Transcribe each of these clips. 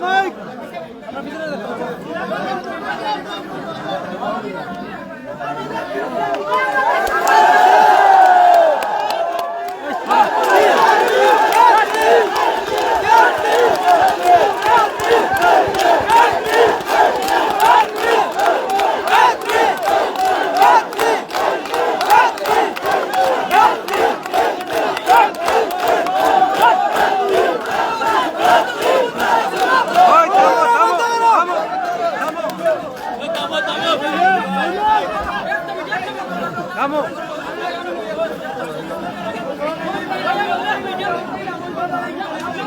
Mike! আপনারা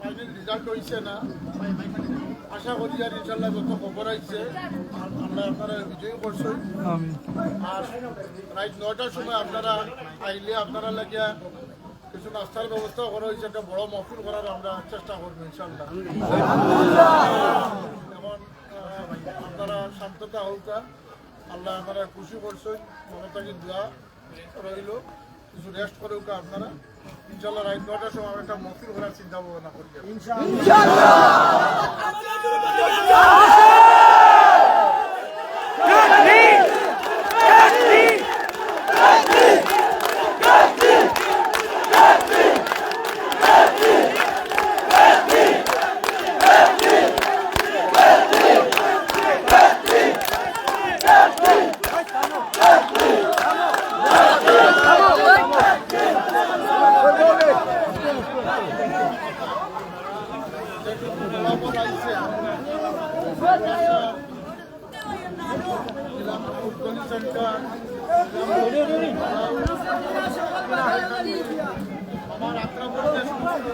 final result না আশা করি আর ইনশাল্লাহ যত খবর আইছে আল্লাহ আপনারা বিজয়ী করছেন আর রাত নয়টার সময় আপনারা আইলে আপনারা লাগিয়া কিছু নাস্তার ব্যবস্থা করা হয়েছে একটা বড় মহফিল করার আমরা চেষ্টা করব ইনশাল্লাহ আপনারা শান্ততা হৌকা আল্লাহ আপনারা খুশি করছেন মমতাকে দোয়া রইল কিছু রেস্ট করে হোক আপনারা। ইনশাল্লাহ রাত নটার সময় একটা মফিল ঘোরার চিন্তা ভাবনা করি। ফলাফল আইছে উদ্যোগী সেন্টার আমার আক্রমণ আল্লাহ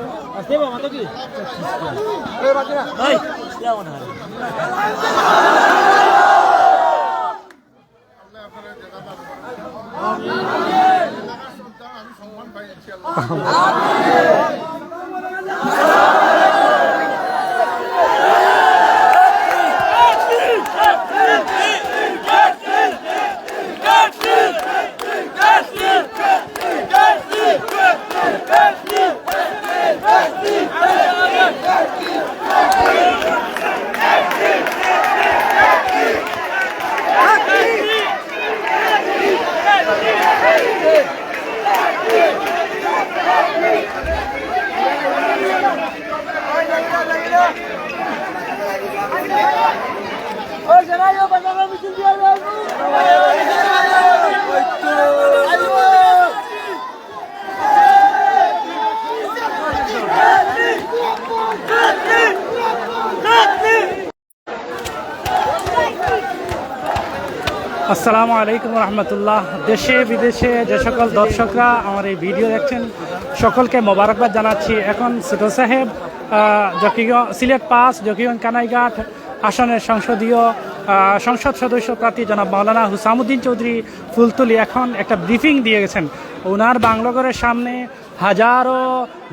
আসসালামু আলাইকুম রহমতুল্লাহ। দেশে, বিদেশে যে সকল দর্শকরা আমার এই ভিডিও দেখছেন, সকলকে মোবারকবাদ জানাচ্ছি। এখন ছোট সাহেব জকিগঞ্জ সিলেট পাস, জকিগঞ্জ কানাইঘাট, আসনের সংসদীয় সংসদ সদস্য প্রার্থী জনাব মাওলানা হুসামুদ্দিন চৌধুরী ফুলতুলি এখন একটা ব্রিফিং দিয়ে গেছেন। ওনার বাংলাগড়ের সামনে হাজারো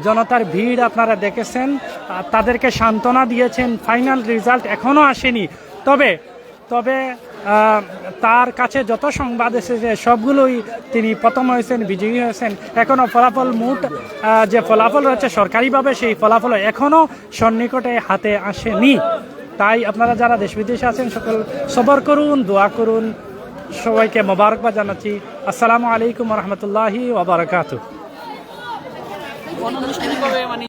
জনতার ভিড় আপনারা দেখেছেন তাদেরকে সান্ত্বনা দিয়েছেন ফাইনাল রেজাল্ট এখনও আসেনি। তবে তবে তার কাছে যত সংবাদ এসেছে, সবগুলোই তিনি প্রথম হয়েছেন, বিজয়ী হয়েছেন। এখনও ফলাফল মুঠ যে ফলাফল রয়েছে সরকারিভাবে, সেই ফলাফল এখনও সন্নিকটে হাতে আসেনি। তাই আপনারা যারা দেশ বিদেশে আছেন, সকল সবর করুন, দোয়া করুন। সবাইকে মোবারকবাদ জানাচ্ছি। আসসালামু আলাইকুম রহমতুল্লাহি ওবরাকাতু মানে